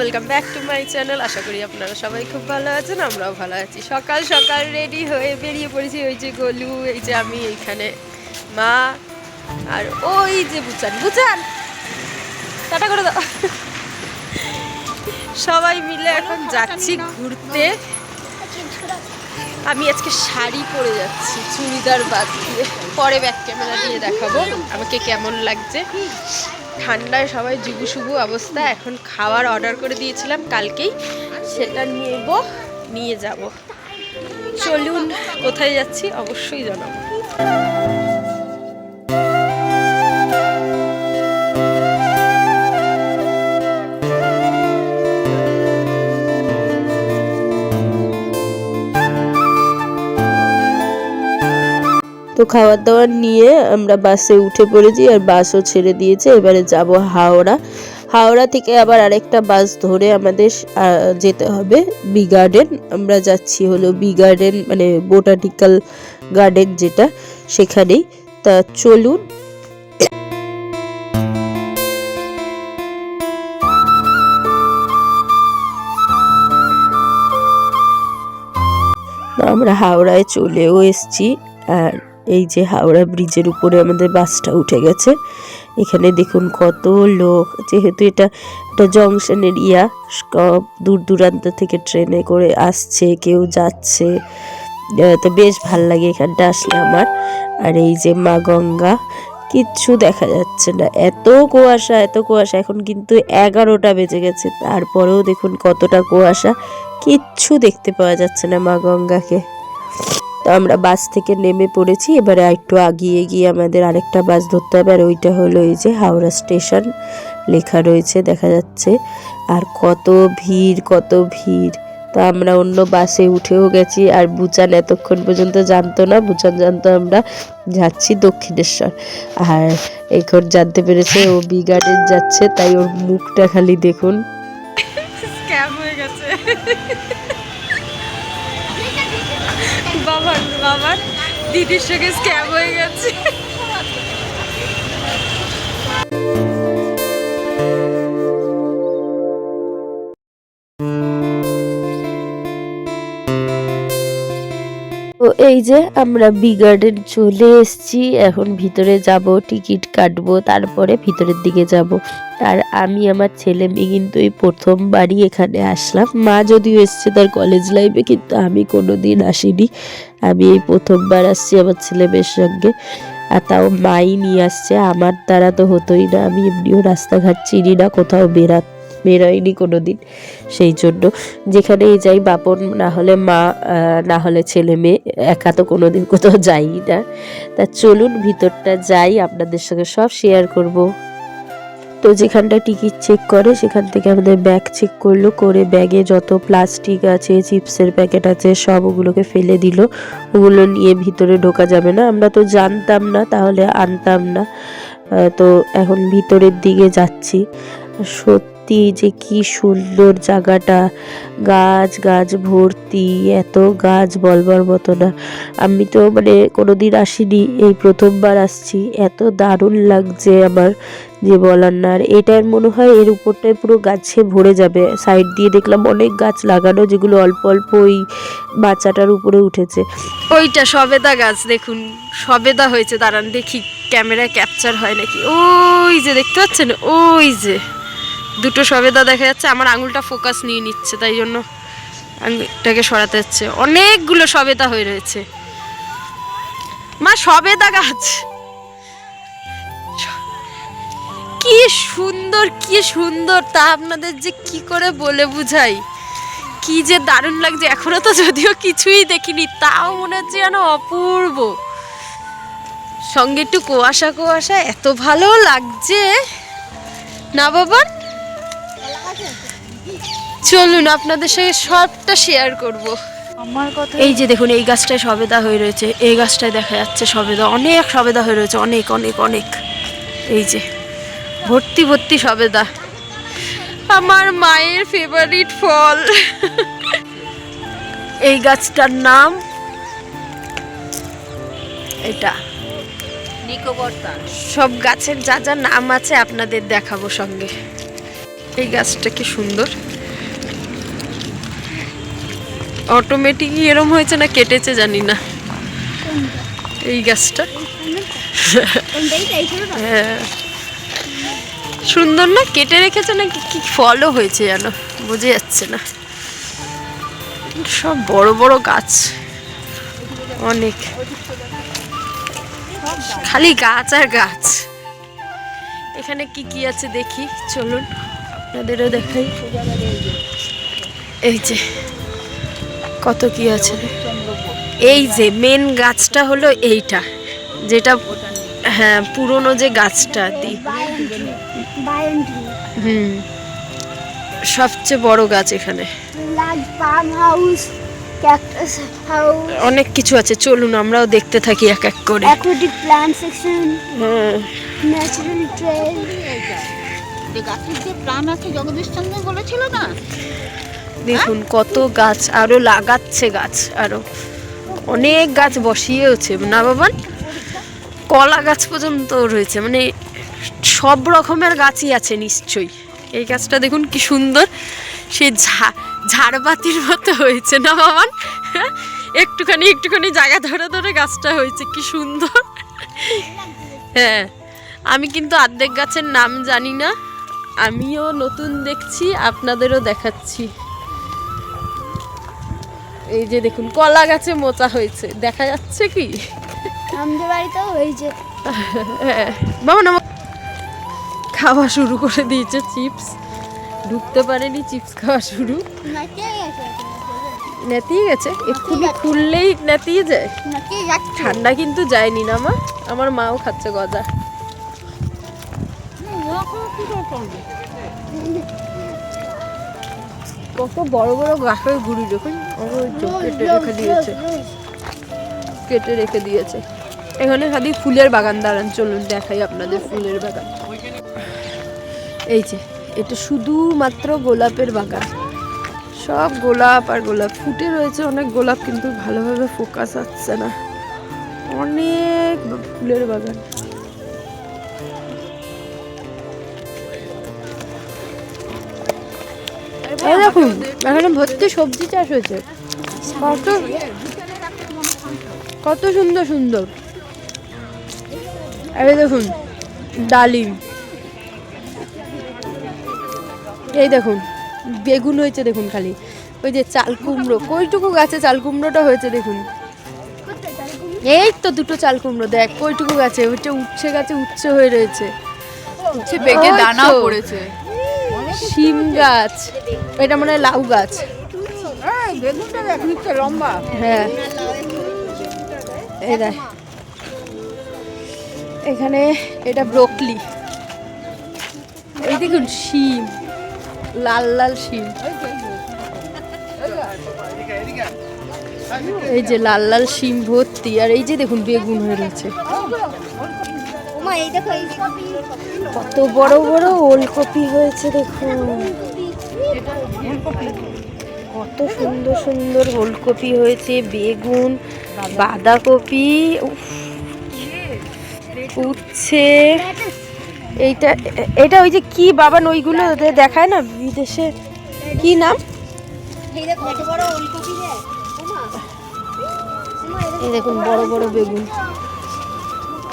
Welcome back to my channel আশা করি আপনারা সবাই খুব ভালো আছেন, আমরাও ভালো আছি। সকাল সকাল রেডি হয়ে বেরিয়ে পড়েছি ওই যে গলু, এই যে আমি এইখানে, মা আর ওই যে বুচান। বুচান! টাটা করে দাও। সবাই মিলে এখন যাচ্ছি ঘুরতে। আমি আজকে শাড়ি পরে যাচ্ছি, চুড়িদার বাদ দিয়ে। পরে ব্যাক ক্যামেরা দিয়ে দেখাবো। আমাকে কেমন লাগছে। ঠান্ডায় সবাই জুগুসুগু অবস্থা। এখন খাবার অর্ডার করে দিয়েছিলাম কালকেই। সেটা নেব, নিয়ে যাব। চলুন, কোথায় যাচ্ছি অবশ্যই জানাব। তো খাবার দাবার নিয়ে আমরা বাসে উঠে পড়েছি আর বাসও ছেড়ে দিয়েছে। এবারে যাব হাওড়া। হাওড়া থেকে আবার আরেকটা বাস ধরে আমাদের যেতে হবে বি গার্ডেন। আমরা যাচ্ছি হলো বি গার্ডেন মানে বোটানিক্যাল গার্ডেন যেটা সেখানেই। তা চলুন। আমরা হাওড়ায় চলেও এসেছি আর এই যে হাওড়া ব্রিজের উপরে আমাদের বাসটা উঠে গেছে। এখানে দেখুন কত লোক, যেহেতু এটা একটা জংশন এরিয়া সব দূর দূরান্ত থেকে ট্রেনে করে আসছে, কেউ যাচ্ছে। তো বেশ ভালো লাগে এখানটা আসলে আমার। আর এই যে মা গঙ্গা, কিচ্ছু দেখা যাচ্ছে না। এত কুয়াশা এত কুয়াশা, এখন কিন্তু এগারোটা বেজে গেছে। তারপরেও দেখুন কতটা কুয়াশা, কিচ্ছু দেখতে পাওয়া যাচ্ছে না মা গঙ্গাকে। তো আমরা বাস থেকে নেমে পড়েছি। এবারে একটু আগিয়ে গিয়ে আমাদের আরেকটা বাস ধরতে হবে, আর ওইটা হলো এই যে হাওড়া স্টেশন। লেখা রয়েছে, দেখা যাচ্ছে। আর কত ভিড় কত ভিড়। তা আমরা অন্য বাসে উঠেও গেছি, আর বুচান এতক্ষণ পর্যন্ত জানতো না। বুচান জানতো আমরা যাচ্ছি দক্ষিণেশ্বর। আর এখন জানতে পেরেছে, ও বি যাচ্ছে, তাই ওর মুখটা খালি দেখুন। হয়ে গেছে। বাবার বাবার দিদির সঙ্গে স্ক্যাম হয়ে গেছে। এই যে আমরা বি গার্ডেন চলে এসেছি। এখন ভিতরে যাব, টিকিট কাটবো, তারপরে ভিতরের দিকে যাব। আর আমি, আমার ছেলে মেয়ে কিন্তু এই প্রথমবারই এখানে আসলাম। মা যদিও এসছে তার কলেজ লাইফে কিন্তু আমি কোনোদিন আসিনি। আমি এই প্রথমবার আসছি আমার ছেলে মেয়ের সঙ্গে। আর তাও মাই নিয়ে আসছে। আমার দ্বারা তো হতোই না। আমি এমনিও রাস্তাঘাট চিনি না, কোথাও বেরা বেরোয়নি কোনো দিন সেই জন্য যেখানেই যাই, বাপন না হলে মা না হলে ছেলে মেয়ে, একা তো কোনো দিন কোথাও যাই না। তা চলুন, ভিতরটা যাই, আপনাদের সঙ্গে সব শেয়ার করব। তো যেখানটা টিকিট চেক করে, সেখান থেকে আমাদের ব্যাগ চেক করল, করে ব্যাগে যত প্লাস্টিক আছে চিপসের প্যাকেট আছে, সব ওগুলোকে ফেলে দিল। ওগুলো নিয়ে ভিতরে ঢোকা যাবে না। আমরা তো জানতাম না, তাহলে আনতাম না। তো এখন ভিতরের দিকে যাচ্ছি। সত্যি যে কি সুন্দর জায়গাটা। গাছ গাছ ভর্তি, এত গাছ বলবার মতো না। আমি তো মানে কোনোদিন আসিনি, এই প্রথমবার আসছি। এত দারুণ লাগছে আমার যে বলার না। আর এটার মনে হয় এর উপরটায় পুরো গাছে ভরে যাবে। সাইড দিয়ে দেখলাম অনেক গাছ লাগানো, যেগুলো অল্প অল্প ওই বাচ্চাটার উপরে উঠেছে। ওইটা সবেদা গাছ দেখুন। সবেদা হয়েছে, দাঁড়ান দেখি। ক্যামেরায় ক্যাপচার হয় নাকি? ওই যে দেখতে পাচ্ছেন? ওই যে। দুটো সবেদা দেখা যাচ্ছে, আমার আঙুলটা ফোকাস নিয়ে নিচ্ছে, তাই জন্য আঙুলটাকে সরাতে হচ্ছে অনেকগুলো সবেদা হয়ে রয়েছে। মা, সবেদা গাছ! কি সুন্দর কি সুন্দর! তা আপনাদের যে কি করে বলে বুঝাই? কি যে দারুণ লাগছে, এখনও তো যদিও কিছুই দেখিনি, তাও মনে হচ্ছে যেন অপূর্ব। সঙ্গে একটু কুয়াশা কুয়াশা, এত ভালো লাগছে। না বাবা চলুন আপনাদের সঙ্গে সবটা শেয়ার করব। আমার কথা এই যে দেখুন এই গাছটায় সবেদা হয়ে রয়েছে। এই গাছটায় দেখা যাচ্ছে সবেদা অনেক সবেদা হয়ে রয়েছে অনেক অনেক অনেক। এই যে ভর্তি ভর্তি সবেদা। আমার মায়ের ফেভারিট ফল। এই গাছটার নাম এটা। সব গাছের যা যা নাম আছে আপনাদের দেখাবো সঙ্গে। এই গাছটা কি সুন্দর। অটোমেটিক এরম হয়েছে না কেটেছে জানি না। এই গাছটা। হ্যাঁ। সুন্দর না? কেটে রেখেছে না কি ফলও হয়েছে যেন? বোঝা যাচ্ছে না। সব বড় বড় গাছ। অনেক। খালি গাছ আর গাছ। এখানে কি কি আছে দেখি? চলুন। আপনাদেরও দেখাই। এই যে। কত কি আছে? এই যে মেন গাছটা হলো এইটা যেটা হ্যাঁ পুরনো যে গাছটা দি। হুম। সবচেয়ে বড় গাছ এখানে। হাউস হাউস অনেক কিছু আছে চলুন আমরাও দেখতে থাকি এক এক করে। অ্যাকোয়াটিক প্ল্যান্ট সেকশন হ্যাঁ ন্যাচারাল ট্রেল যে গাছের যে প্রাণ আছে জগদীশ চন্দ্র বলেছিল না? দেখুন, কত গাছ, আরও লাগাচ্ছে গাছ, আরও অনেক গাছ বসিয়েওছে। না বাবান কলা গাছ পর্যন্ত রয়েছে মানে সব রকমের গাছই আছে নিশ্চয়ই। এই গাছটা দেখুন কি সুন্দর, সে ঝাড়বাতির মতো হয়েছে, না বাবান একটুখানি একটুখানি জায়গা ধরে ধরে গাছটা হয়েছে, কি সুন্দর। হ্যাঁ আমি কিন্তু আর্ধেক গাছের নাম জানি না, আমিও নতুন দেখছি, আপনাদেরও দেখাচ্ছি। এই যে দেখুন কলা গাছে মোচা হয়েছে। দেখা যাচ্ছে কি? আমাদের বাড়িতেও হয়েছে। বাবা না খাওয়া শুরু করে দিয়েছে চিপস। ঢুকতে পারেনি চিপস খাওয়া শুরু। নেতিয়ে গেছে এক্ষুনি খুললেই নেতিয়ে যায়? ঠান্ডা কিন্তু যায়নি না মা। আমার মাও খাচ্ছে গজা। কত বড় বড় গাছের গুড়ি, দেখুন। কেটে রেখে দিয়েছে। কেটে রেখে দিয়েছে। এখানে খালি ফুলের বাগান দাঁড়ান, চলুন দেখাই আপনাদের ফুলের বাগান। এই যে, এটা শুধুমাত্র গোলাপের বাগান। সব গোলাপ আর গোলাপ। ফুটে রয়েছে অনেক গোলাপ, কিন্তু ভালোভাবে ফোকাস আসছে না। অনেক ফুলের বাগান। এই দেখুন এখানে ভর্তি সবজি চাষ হয়েছে। কত কত সুন্দর সুন্দর। এই দেখুন ডালিম। এই দেখুন বেগুন হয়েছে দেখুন খালি। ওই যে চাল কুমড়ো কইটুকু গাছে চাল কুমড়োটা হয়েছে দেখুন। এই তো দুটো চাল কুমড়ো দেখ কইটুকু গাছে ওইটা উচ্ছে গাছে উচ্ছে হয়ে রয়েছে। উচ্ছে বেগে দানাও পড়েছে। শিম গাছ এটা মনে হয় লাউ গাছ লম্বা হ্যাঁ এই দেখ এখানে এটা ব্রোকলি এই দেখুন শিম লাল লাল শিম এই যে লাল লাল শিম ভর্তি আর এই যে দেখুন বেগুন হয়ে রয়েছে কত বড় বড় ওলকপি হয়েছে দেখুন। কত সুন্দর সুন্দর ওলকপি হয়েছে বেগুন বাঁধাকপি উফ, উচ্ছে। এইটা এটা ওই যে কি বাবান ওইগুলো দেখায় না বিদেশে? কি নাম? দেখুন বড় বড় বেগুন।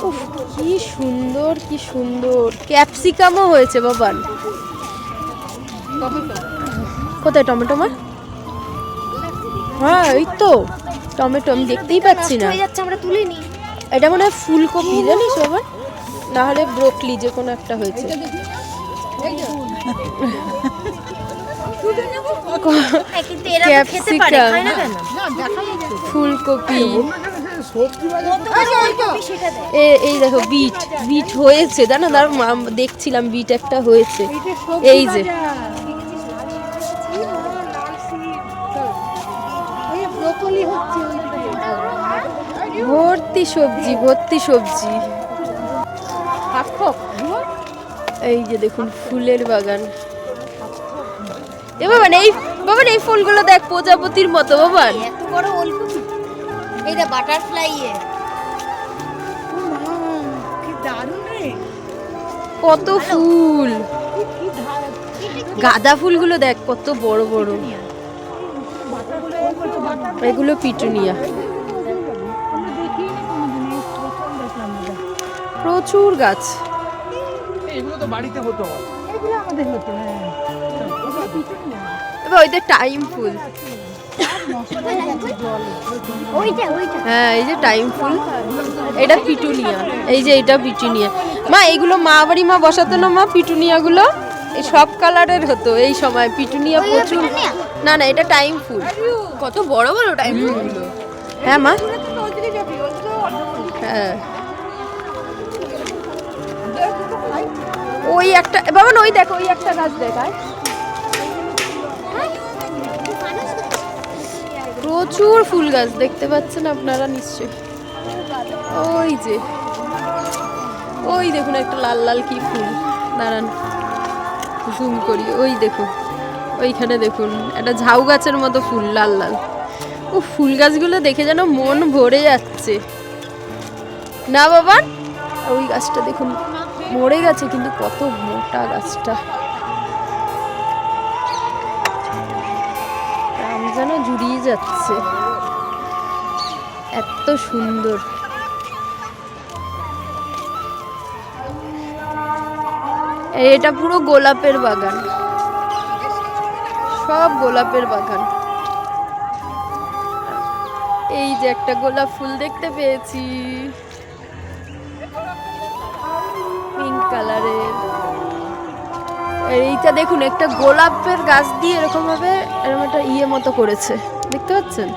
উফ, কি সুন্দর কি সুন্দর। ক্যাপসিকামও হয়েছে বাবান। কোথায় টমেটো মা? হ্যাঁ এই তো। টমেটো আমি দেখতেই পাচ্ছি না। আমরা তুলে নিই। এটা মনে হয় ফুলকপি জানিস বাবা না হলে ব্রোকলি যে কোনো একটা হয়েছে। হ্যাঁ, ফুলকপি। এই দেখো বিট বিট হয়েছে জানো দাঁড়াও দেখছিলাম বিট একটা হয়েছে। এই যে ভর্তি সবজি ভর্তি সবজি। এই যে দেখুন ফুলের বাগান। এ বাবান এই বাবান এই ফুলগুলো দেখ প্রজাপতির মতো বাবান। এত বড় দেখ বাটারফ্লাই এ। কি দারুণ রে। কত ফুল। কি গাঁদা ফুলগুলো দেখ কত বড় বড়। এগুলো পিটুনিয়া। প্রচুর গাছ। এগুলো তো বাড়িতে হতো। এবার ওইটা টাইম ফুল। ওইটা ওইটা হ্যাঁ এই যে টাইম ফুল এটা পিটুনিয়া। এই যে এটা পিটুনিয়া। মা এইগুলো মা বাড়ি মা বসাতো না মা? পিটুনিয়া গুলো এই সব কালারের হতো এই সময়। পিটুনিয়া প্রচুর। না না এটা টাইম ফুল কত বড় বড় টাইম ফুলগুলো হ্যাঁ মা? হ্যাঁ। ওই একটা বাবা ওই দেখো ওই একটা গাছ দেখায়। প্রচুর ফুল গাছ, দেখতে পাচ্ছেন আপনারা নিশ্চয়ই। ওই যে, ওই দেখুন একটা লাল লাল কি ফুল। দাঁড়ান জুম করি, ওই দেখুন, ওইখানে দেখুন, একটা ঝাউ গাছের মতো ফুল, লাল লাল। ও ফুল গাছগুলো দেখে যেন মন ভরে যাচ্ছে। না বাবা, ওই গাছটা দেখুন, মরে গেছে, কিন্তু কত মোটা গাছটা। যাচ্ছে। এত সুন্দর। এটা পুরো গোলাপের বাগান। সব গোলাপের বাগান। এই যে একটা গোলাপ ফুল দেখতে পেয়েছি। পিঙ্ক কালারের এইটা দেখুন, একটা গোলাপের গাছ দিয়ে এরকম ভাবে এরকম একটা ইয়ে মতো করেছে। দেখতে পাচ্ছেন?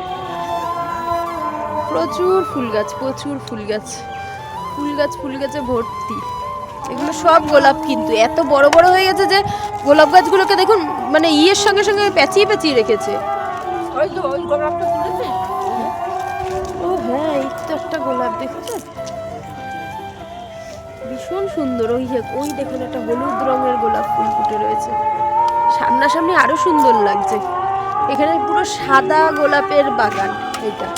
প্রচুর ফুল গাছ প্রচুর ফুল গাছ। ফুল গাছ ফুল গাছে ভর্তি। এগুলো সব গোলাপ কিন্তু। এত বড় বড় হয়ে গেছে যে গোলাপ গাছগুলোকে দেখুন মানে ইয়ের সঙ্গে সঙ্গে পেঁচিয়ে পেঁচিয়ে রেখেছে। ও হ্যাঁ এই তো একটা গোলাপ দেখেছেন ভীষণ সুন্দর। ওই ওই দেখুন একটা হলুদ রঙের গোলাপ ফুল ফুটে রয়েছে। সামনাসামনি আরও সুন্দর লাগছে। এখানে পুরো সাদা গোলাপের বাগান এটা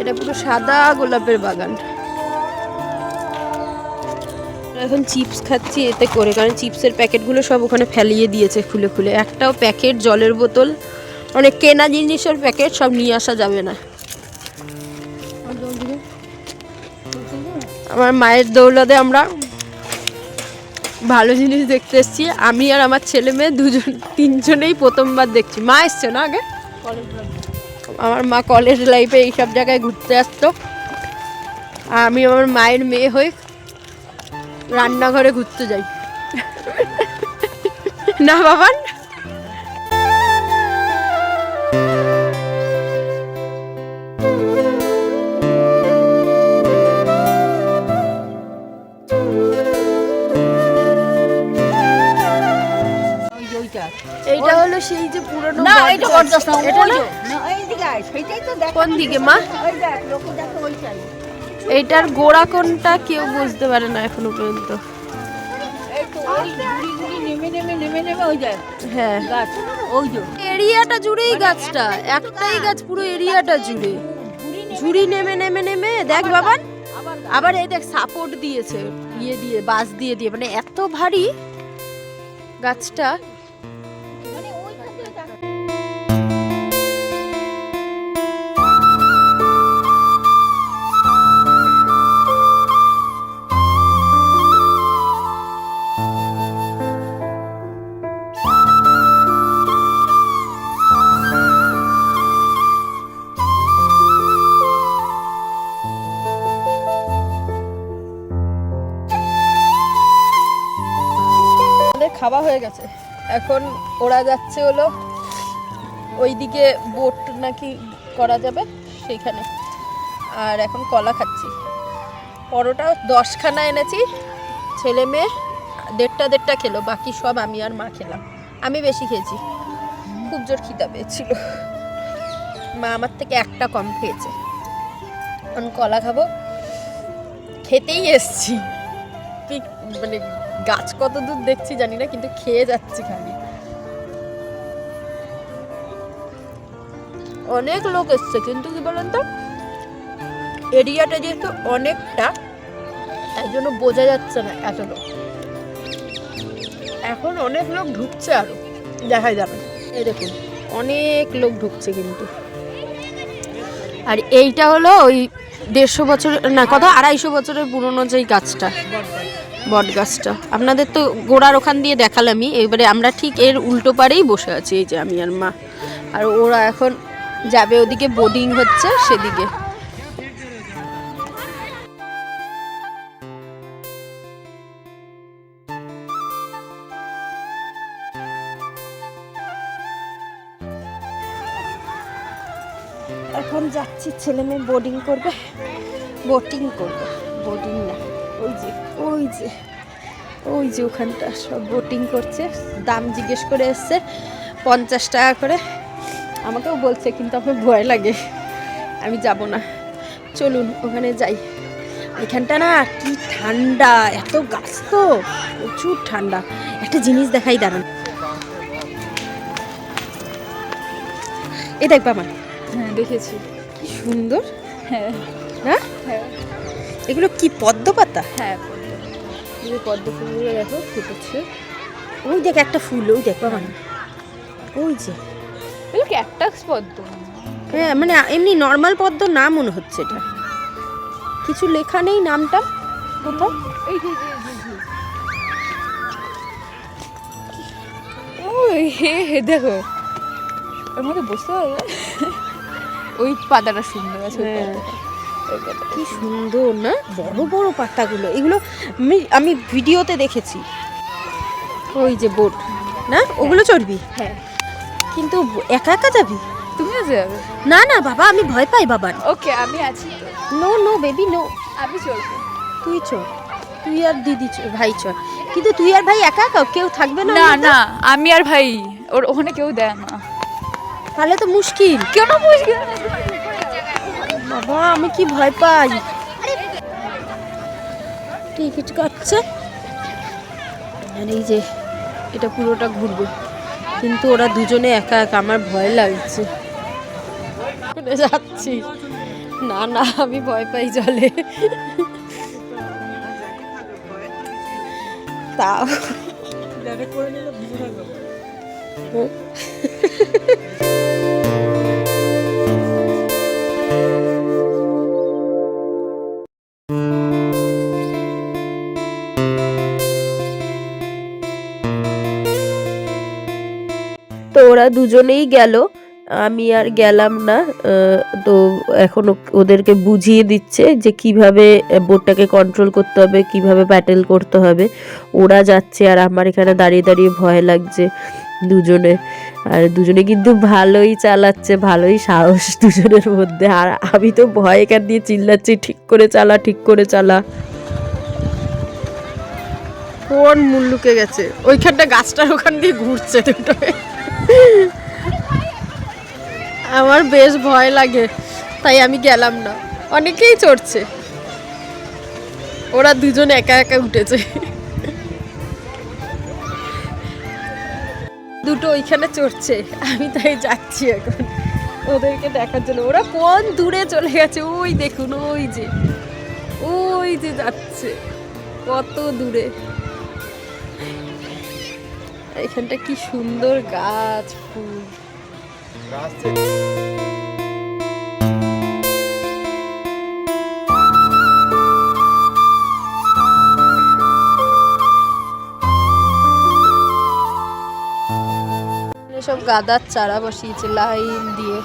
এটা পুরো সাদা গোলাপের বাগান। এখন চিপস খাচ্ছি এতে করে কারণ চিপসের প্যাকেটগুলো সব ওখানে ফেলিয়ে দিয়েছে খুলে খুলে। একটাও প্যাকেট জলের বোতল অনেক কেনা জিনিসের প্যাকেট সব নিয়ে আসা যাবে না। আমার মায়ের দৌলতে আমরা ভালো জিনিস দেখতে এসেছি। আমি আর আমার ছেলে মেয়ে দুজন, তিনজনেই প্রথমবার দেখছি। মা এসছে না আগে? আমার মা কলেজ লাইফে এইসব জায়গায় ঘুরতে আসতো। আমি আমার মায়ের মেয়ে হয়ে রান্নাঘরে ঘুরতে যাই। না বাবান না এইটা বরদাস্ত না এটা না কোন দিকে মা? এইটার গোড়া কোনটা কেউ বুঝতে পারে না এখনও পর্যন্ত। হ্যাঁ। এরিয়াটা জুড়েই গাছটা একটাই গাছ পুরো এরিয়াটা জুড়ে। ঝুড়ি নেমে নেমে নেমে দেখ বাবান আবার আবার এই দেখ সাপোর্ট দিয়েছে ইয়ে দিয়ে বাস দিয়ে দিয়ে মানে এত ভারী গাছটা। গেছে। এখন ওরা যাচ্ছে হলো ওইদিকে বোট নাকি করা যাবে সেইখানে। আর এখন কলা খাচ্ছি। পরোটা দশখানা এনেছি, ছেলে মেয়ে, দেড়টা দেড়টা খেলো, বাকি সব আমি আর মা খেলাম। আমি বেশি খেয়েছি। খুব জোর খিদা পেয়েছিল। মা আমার থেকে একটা কম খেয়েছে। এখন কলা খাব। খেতেই এসছি। ঠিক মানে গাছ কত দূর দেখছি জানি না, কিন্তু খেয়ে যাচ্ছি খালি। অনেক লোক এসছে, কিন্তু কি বলেন তো এরিয়াটা যেহেতু অনেকটা, তাই জন্য বোঝা যাচ্ছে না এত লোক। এখন অনেক লোক ঢুকছে আরও দেখাই যাবে। এই দেখুন, অনেক লোক ঢুকছে কিন্তু। আর এইটা হলো ওই দেড়শো বছর, না কত, আড়াইশো বছরের পুরনো যেই গাছটা। বট গাছটা আপনাদের তো গোড়ার ওখান দিয়ে দেখালামই, এবারে আমরা ঠিক এর উল্টো পারেই বসে আছি, এই যে আমি আর মা। আর ওরা এখন যাবে ওদিকে বোর্ডিং হচ্ছে সেদিকে। এখন যাচ্ছি ছেলে মেয়ে বোর্ডিং করবে বোটিং করবে বোর্ডিং না। ওই যে ওই যে ওই যে ওখানটা সব বোটিং করছে। দাম জিজ্ঞেস করে এসছে পঞ্চাশ টাকা করে। আমাকেও বলছে কিন্তু আমার ভয় লাগে। আমি যাব না। চলুন ওখানে যাই। এখানটা না কি ঠান্ডা এত গাছ তো প্রচুর ঠান্ডা। একটা জিনিস দেখাই দাঁড়ান। এ দেখ আমার। হ্যাঁ দেখেছি। কি সুন্দর। হ্যাঁ। হ্যাঁ। এগুলো কি পদ্ম পাতা? হ্যাঁ এই পদ্ম ফুলগুলো দেখো ফুটেছে। ওই দেখ একটা ফুল ওই দেখ বাবা। ওই যে। এগুলো ক্যাকটাস পদ্ম? হ্যাঁ মানে এমনি নর্মাল পদ্ম না মনে হচ্ছে এটা। কিছু লেখা নেই নামটা কোথাও? এই যে হে দেখো। ওর মধ্যে বসতে হবে ওই পাতাটা সুন্দর আছে কি সুন্দর না? বড় বড় পাতাগুলো। এগুলো আমি আমি ভিডিওতে দেখেছি। ওই যে বোট না? ওগুলো চড়বি? হ্যাঁ। কিন্তু একা একা যাবি? তুমিও যাবে? না না বাবা আমি ভয় পাই বাবা ওকে আমি আছি নো নো বেবি নো আমি চলবো তুই চল তুই আর দিদি ভাই চল কিন্তু তুই আর ভাই একা একা কেউ থাকবে না না না আমি আর ভাই ওর ওখানে কেউ দেয় না। তাহলে তো মুশকিল। কেন মুশকিল? বাবা আমি কি ভয় পাই? টিকিট কাটছে। আর এই যে এটা পুরোটা ঘুরবো। কিন্তু ওরা দুজনে একা একা আমার ভয় লাগছে। যাচ্ছি। না না আমি ভয় পাই জলে। তাও। তো ওরা দুজনেই গেল। আমি আর গেলাম না। তো এখন ওদেরকে বুঝিয়ে দিচ্ছে যে কীভাবে বোটটাকে কন্ট্রোল করতে হবে, কীভাবে প্যাটেল করতে হবে। ওরা যাচ্ছে আর আমার এখানে দাঁড়িয়ে দাঁড়িয়ে ভয় লাগছে দুজনে। আর দুজনে কিন্তু ভালোই চালাচ্ছে, ভালোই সাহস দুজনের মধ্যে। আর আমি তো ভয় এখান দিয়ে চিল্লাচ্ছি, ঠিক করে চালা, ঠিক করে চালা। কোন মুল্লুকে গেছে? ওইখানটা গাছটার ওখান দিয়ে ঘুরছে দুটো আমার বেশ ভয় লাগে, তাই আমি গেলাম না। অনেকেই চড়ছে। ওরা দুজন একা একা উঠেছে। দুটো ওইখানে চড়ছে, আমি তাই যাচ্ছি এখন। ওদেরকে দেখার জন্য। ওরা কোন দূরে চলে গেছে, ওই দেখুন, ওই যে ওই যে যাচ্ছে। কত দূরে। এখানটা কি সুন্দর গাছ, ফুল। সব গাদার চারা বসিয়েছে, লাইন দিয়ে।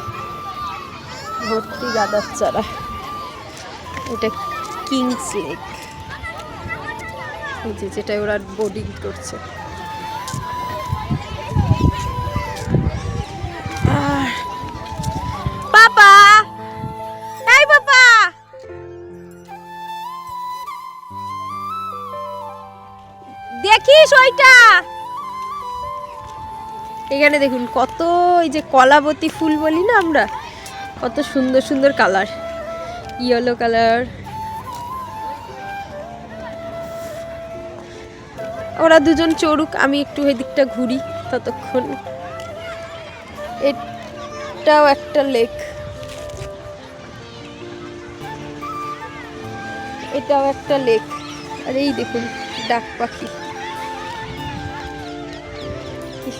ভর্তি গাদার চারা। এটা কিংস লেক। যেটা ওরা বোর্ডিং করছে। ওইটা এখানে দেখুন, কত এই যে কলাবতী ফুল বলি না আমরা? কত সুন্দর সুন্দর কালার। Yellow colour. ওরা দুজন চড়ুক, আমি একটু এদিকটা ঘুরি ততক্ষণ। এটাও একটা লেক। এটাও একটা লেক। আর এই দেখুন, ডাক পাখি।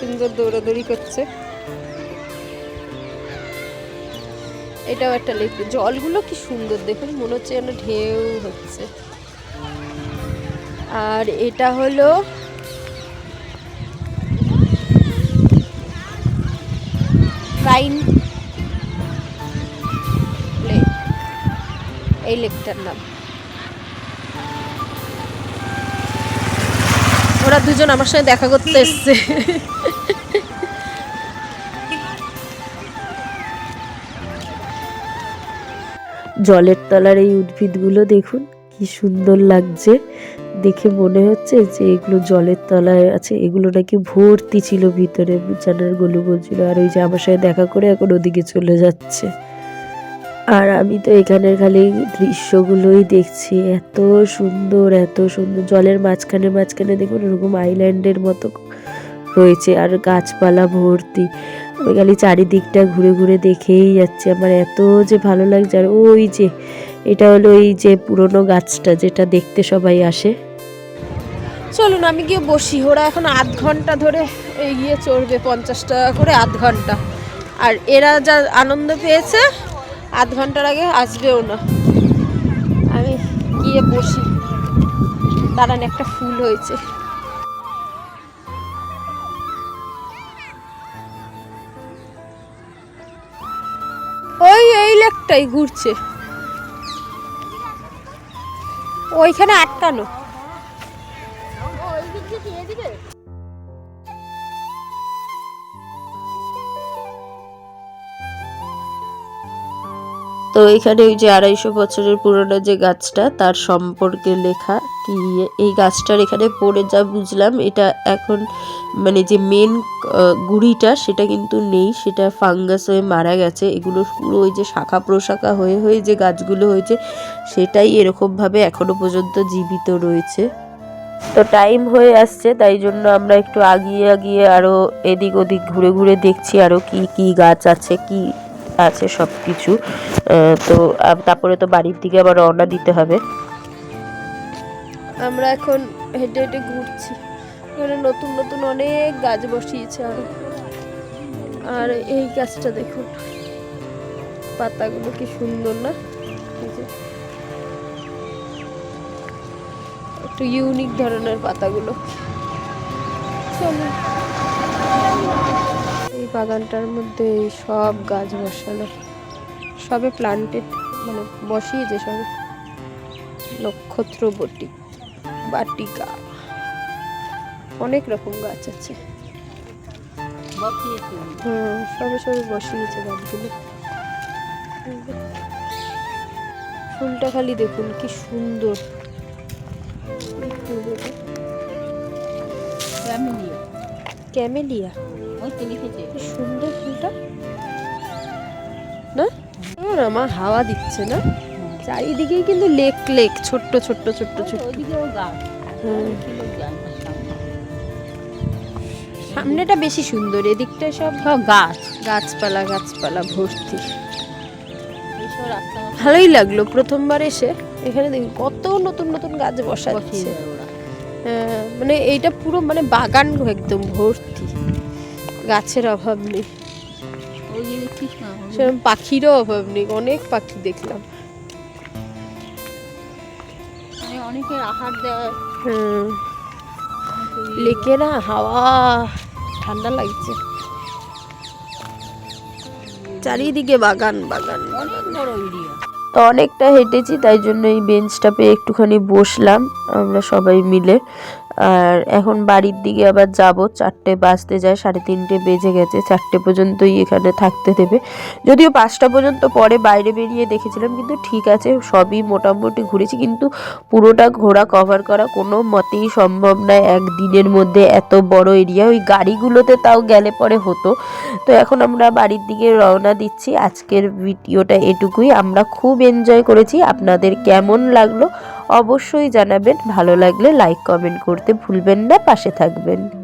সুন্দর দৌড়াদৌড়ি করছে। এটাও একটা লেক জলগুলো কি সুন্দর দেখুন মনে হচ্ছে যেন ঢেউ হচ্ছে। আর এটা হলো প্রাইন লেক এই লেকটার নাম। ওরা দুজন আমার সঙ্গে দেখা করতে এসছে। জলের তলার এই উদ্ভিদগুলো দেখুন, কি সুন্দর লাগছে। দেখে মনে হচ্ছে যে এগুলো জলের তলায় আছে, এগুলো নাকি ভর্তি ছিল ভিতরে বিছানার গলু বলছিল আর ওই যে আমার সাথে দেখা করে এখন ওদিকে চলে যাচ্ছে। আর আমি তো এখানের খালি দৃশ্যগুলোই দেখছি। এত সুন্দর এত সুন্দর। জলের মাঝখানে মাঝখানে দেখুন এরকম আইল্যান্ডের মতো রয়েছে। আর গাছপালা ভর্তি। খালি চারিদিকটা ঘুরে ঘুরে দেখেই যাচ্ছে। আমার এত যে ভালো লাগছে, আর ওই যে, এটা হলো ওই যে পুরনো গাছটা যেটা দেখতে সবাই আসে। চলুন, আমি গিয়ে বসি। ওরা এখন আধ ঘণ্টা ধরে এগিয়ে চড়বে পঞ্চাশ টাকা করে আধ ঘণ্টা। আর এরা যা আনন্দ পেয়েছে, আধ ঘণ্টার আগে আসবেও না। আমি গিয়ে বসি। দাঁড়ান, একটা ফুল হয়েছে। ওই এই লেকটাই ঘুরছে। ওইখানে আটকানো তো এখানে ওই যে আড়াইশো বছরের পুরনো যে গাছটা, তার সম্পর্কে লেখা কি এই গাছটার এখানে পড়ে যা বুঝলাম, এটা এখন মানে যে মেন গুড়িটা সেটা কিন্তু নেই, সেটা ফাঙ্গাস হয়ে মারা গেছে। এগুলো পুরো ওই যে শাখা প্রশাখা হয়ে হয়ে যে গাছগুলো হয়েছে, সেটাই এরকমভাবে এখনও পর্যন্ত জীবিত রয়েছে। তো টাইম হয়ে আসছে, তাই জন্য আমরা একটু আগিয়ে আগিয়ে আরও এদিক ওদিক ঘুরে ঘুরে দেখছি আরও কি কি গাছ আছে, কি আছে সব কিছু তো তারপরে তো বাড়ির দিকে আবার রওনা দিতে হবে। আমরা এখন হেঁটে হেঁটে ঘুরছি। এখানে নতুন নতুন অনেক গাছ বসিয়েছে। আরও আর এই গাছটা দেখুন, পাতাগুলো কি সুন্দর না? একটু ইউনিক ধরনের পাতাগুলো। চলো এই বাগানটার মধ্যে এই সব গাছ বসানো। সবে প্লান্টেড মানে বসিয়েছে সবে নক্ষত্র বটি বাটিকা অনেক রকম গাছ আছে। হুম সবে সবে বসিয়েছে গাছগুলো। ফুলটা খালি দেখুন কি সুন্দর। এই ফুল এটা। ক্যামেলিয়া সুন্দর ফুলটা। না? আমার হাওয়া দিচ্ছে না। চারিদিকেই কিন্তু লেক লেক ছোট্ট ছোট্ট ছোট্ট ছোট্ট। সামনেটা বেশি সুন্দর এদিকটা সব গাছ। গাছপালা গাছপালা ভর্তি। ভালোই লাগল প্রথমবার এসে। এখানে দেখি কত নতুন নতুন গাছ বসাচ্ছে। হ্যাঁ মানে এইটা পুরো মানে বাগান একদম ভর্তি। গাছের অভাব নেই। সেরকম পাখিরও অভাব নেই অনেক পাখি দেখলাম। অনেকের আহার দেয় লেকে না হাওয়া ঠান্ডা লাগছে। চারিদিকে বাগান বাগান। অনেক বড় এরিয়া। তো অনেকটা হেঁটেছি তাই জন্য এই বেঞ্চটা পেয়ে একটুখানি বসলাম আমরা সবাই মিলে। আর এখন বাড়ির দিকে আবার যাব। চারটে বাজতে যায়, সাড়ে তিনটে বেজে গেছে, চারটে পর্যন্তই এখানে থাকতে দেবে। যদিও পাঁচটা পর্যন্ত পরে বাইরে বেরিয়ে দেখেছিলাম, কিন্তু ঠিক আছে, সবই মোটামুটি ঘুরেছি, কিন্তু পুরোটা ঘোরা কভার করা কোনো মতেই সম্ভব নয়। একদিনের মধ্যে এত বড় এরিয়া ওই গাড়িগুলোতে তাও গেলে পরে হতো। তো এখন আমরা বাড়ির দিকে রওনা দিচ্ছি। আজকের ভিডিওটা এটুকুই। আমরা খুব এনজয় করেছি। আপনাদের কেমন লাগল? অবশ্যই জানাবেন। ভালো লাগলে লাইক কমেন্ট করতে ভুলবেন না। পাশে থাকবেন।